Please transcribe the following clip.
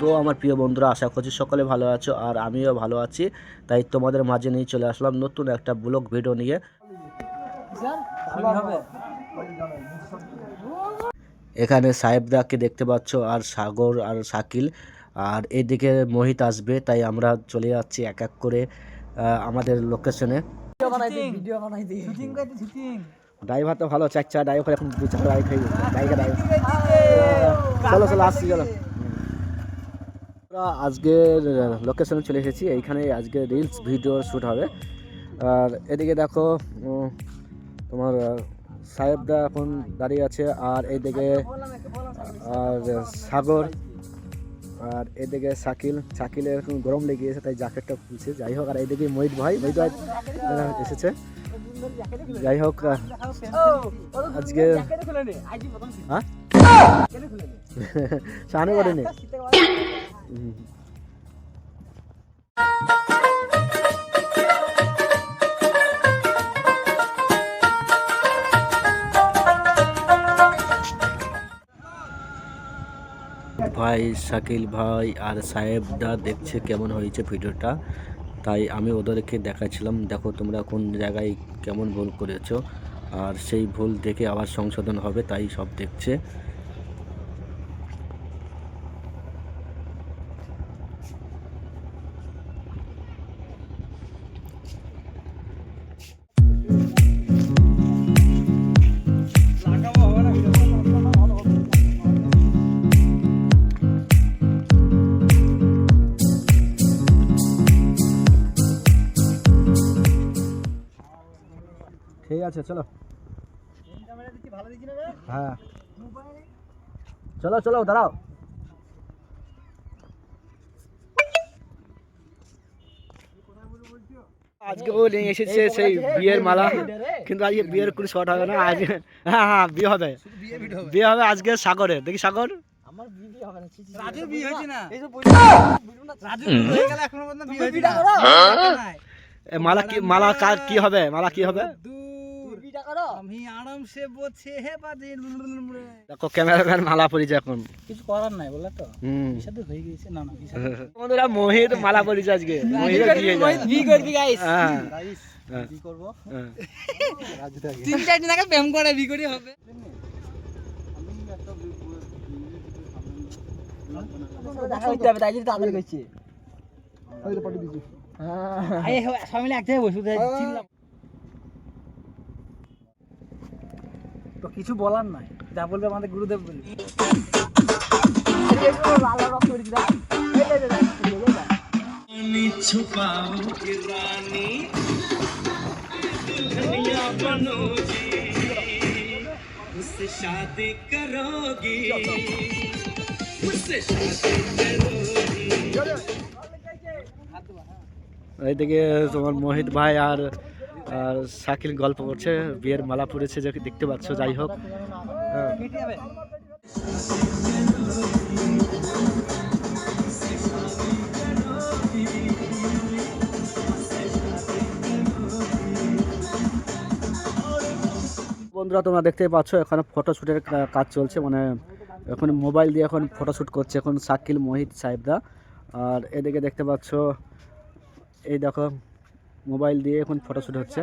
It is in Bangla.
তো আমার প্রিয় বন্ধুরা আশা করছি সকলে ভালো আছো আর আমিও ভালো আছি। তাই তোমাদের মাঝে নিয়ে চলে আসলাম নতুন একটা ব্লগ ভিডিও নিয়ে। এখানে সাহেবদাকে দেখতে পাচ্ছ আর সাগর আর শাকিল। আর এদিকে মোহিত আসবে তাই আমরা চলে যাচ্ছি এক এক করে আমাদের লোকেশনে ড্রাইভার তো ভালো চাচ্চা ড্রাইভার এখন দু চার রাইড হয়ে ড্রাইভার ড্রাইভার চলো চলো আসছি চলো। আজকের লোকেশনে চলে এসেছি। এইখানে আজকে রিলস ভিডিও শ্যুট হবে। আর এদিকে দেখো তোমার আহ, সাহেবদা এখন দাঁড়িয়ে আছে। আর এইদিকে আর সাগর আর এদিকে শাকিল। শাকিলের এখন গরম লেগে গেছে তাই জ্যাকেটটা খুলছে। যাই হোক আর এইদিকে মহিত ভাই মহিত ভাই এসেছে। যাই হোক আজকে হ্যাঁ? চানু করেনি ভাই শাকিল ভাই আর সাহেবদা দেখছে কেমন হয়েছে ভিডিওটা। তাই আমি ওদেরকে দেখাচ্ছিলাম দেখো তোমরা কোন জায়গায় কেমন ভুল করেছ। আর সেই ভুল দেখে আবার সংশোধন হবে, তাই সব দেখছে। ঠিক আছে চলো। হ্যাঁ। চলো চলো দাঁড়াও। আজকে ও নিয়ে এসেছে সেই বিয়ের মালা। কিন্তু আজকে বিয়ের কোনো শর্ট হবে না আজকে হ্যাঁ হ্যাঁ বিয়ে হবে। বিয়ে হবে আজকে সাগরে দেখি সাগর। রাজুর বিয়ে হয়েছে না? রাজুর বিয়ে গেল এখনও পর্যন্ত বিয়ে হয়েছে না। এ, মালা কি মালা কার কি হবে? মালা কি হবে? দূর আমি আরামসে বসে হে বাদে দেখো ক্যামেরাম্যান মালা পরিছে এখন। কিছু করার নাই বলে তো। হুম। বিষাদে হয়ে গেছে না না বন্ধুরা মোহিত মালা পরিছে আজকে। মোহিত বিয়ে করবি গাইস হ্যাঁ। হ্যাঁ। কি করব? হ্যাঁ। তিন চার দিন আগে প্রেম করে বিয়ে করে হবে। দেখা হইতে হবে তাই যদি তাড়াতাড়ি করছি আরে সবাই এক জায়গায় বসে চিনলাম। তো কিছু বলার নাই। যা বলবে আমাদের গুরুদেব বলবে। এইদিকে তোমার মোহিত ভাই আর শাকিল গল্প করছে, বিয়ের মালা পরেছে যে দেখতে পাচ্ছ, যাই হোক। বন্ধুরা, তোমরা দেখতে পাচ্ছ, এখানে ফটোশ্যুটের কাজ চলছে মানে এখন মোবাইল দিয়ে এখন ফটোশ্যুট করছে এখন শাকিল, মোহিত সাহেবদা আর এদিকে দেখতে পাচ্ছ, এই দেখো মোবাইল দিয়ে এখন ফটোশ্যুট হচ্ছে।